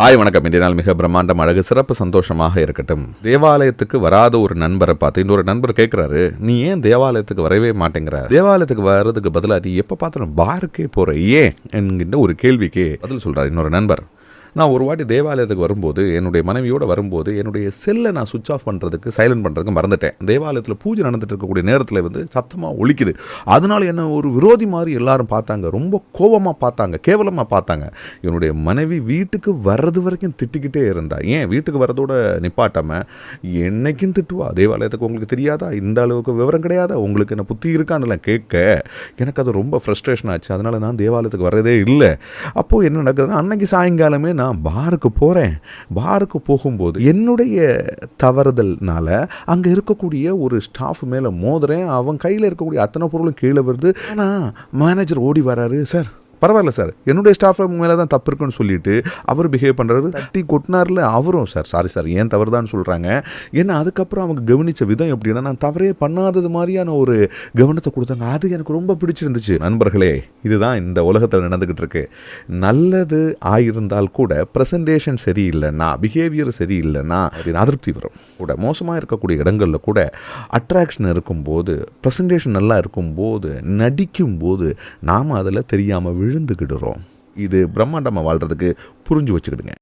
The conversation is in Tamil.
ஹாய் வணக்கம். இன்றைய நாள் மிக பிரம்மாண்டம் அழகு சிறப்பு சந்தோஷமாக இருக்கட்டும். தேவாலயத்துக்கு வராத ஒரு நண்பரை பார்த்து இன்னொரு நண்பர் கேட்குறாரு நீ ஏன் தேவாலயத்துக்கு வரவே மாட்டேங்கிற தேவாலயத்துக்கு வர்றதுக்கு பதிலாக நீ எப்போ பார்த்தாலும் பாருக்கே போகிற ஏன்? என்கின்ற ஒரு கேள்விக்கு பதில் சொல்கிறார் இன்னொரு நண்பர். நான் ஒரு வாட்டி தேவாலயத்துக்கு வரும்போது என்னுடைய மனைவியோடு வரும்போது என்னுடைய செல்லை நான் சுவிச் ஆஃப் பண்ணுறதுக்கு சைலண்ட் பண்ணுறதுக்கு மறந்துட்டேன். தேவாலயத்தில் பூஜை நடந்துட்டு இருக்கக்கூடிய நேரத்தில் வந்து சத்தமாக ஒழிக்குது அதனால என்ன ஒரு விரோதி மாதிரி எல்லாரும் பார்த்தாங்க. ரொம்ப கோபமாக பார்த்தாங்க. கேவலமாக பார்த்தாங்க. என்னுடைய மனைவி வீட்டுக்கு வர்றது வரைக்கும் திட்டிக்கிட்டே இருந்தா. ஏன்? வீட்டுக்கு வர்றதோட நிப்பாட்டாமல் என்னைக்கும் திட்டுவா? தேவாலயத்துக்கு உங்களுக்கு தெரியாதா? இந்த அளவுக்கு விவரம் கிடையாதா? உங்களுக்கு என்ன புத்தி இருக்கான்னு கேட்க எனக்கு அது ரொம்ப ஃப்ரஸ்ட்ரேஷன் ஆச்சு. அதனால் நான் தேவாலயத்துக்கு வர்றதே இல்லை. அப்போது என்ன நடக்குதுன்னா அன்னைக்கு சாயங்காலமே நான் பாருக்கு போகிறேன் பாருக்கு போகும்போது என்னுடைய தவறுதல்னால அங்கே இருக்கக்கூடிய ஒரு ஸ்டாஃப் மேலே மோதுறேன். அவன் கையில் இருக்கக்கூடிய அத்தனை பொருளும் கீழே வருது ஆனால் மேனேஜர் ஓடி வராரு சார் பரவாயில்ல சார். என்னுடைய ஸ்டாஃப் மேலே தான் தப்பு இருக்குன்னு சொல்லிட்டு அவர் பிஹேவ் பண்ணுறாரு தட்டி கொட்டினார்ல அவரும் சார். சாரி சார் ஏன் தவறு தான் சொல்கிறாங்க ஏன்னா அதுக்கப்புறம் அவங்க கவனித்த விதம் எப்படின்னா நான் தவறே பண்ணாதது மாதிரியான ஒரு கவனத்தை கொடுத்தாங்க. அது எனக்கு ரொம்ப பிடிச்சிருந்துச்சு. நண்பர்களே இதுதான் இந்த உலகத்தில் நடந்துக்கிட்டு இருக்கு. நல்லது ஆயிருந்தால் கூட ப்ரெசன்டேஷன் சரியில்லைன்னா பிஹேவியர் சரியில்லைன்னா அதிருப்தி வரும். கூட மோசமாக இருக்கக்கூடிய இடங்களில் கூட அட்ராக்ஷன் இருக்கும்போது ப்ரெசன்டேஷன் நல்லா இருக்கும்போது நடிக்கும்போது நாம் அதில் தெரியாமல் விழுந்துக்கிடுறோம் இது பிரம்மாண்டமாக வாழ்கிறதுக்கு புரிஞ்சு வச்சுக்கிடுங்க.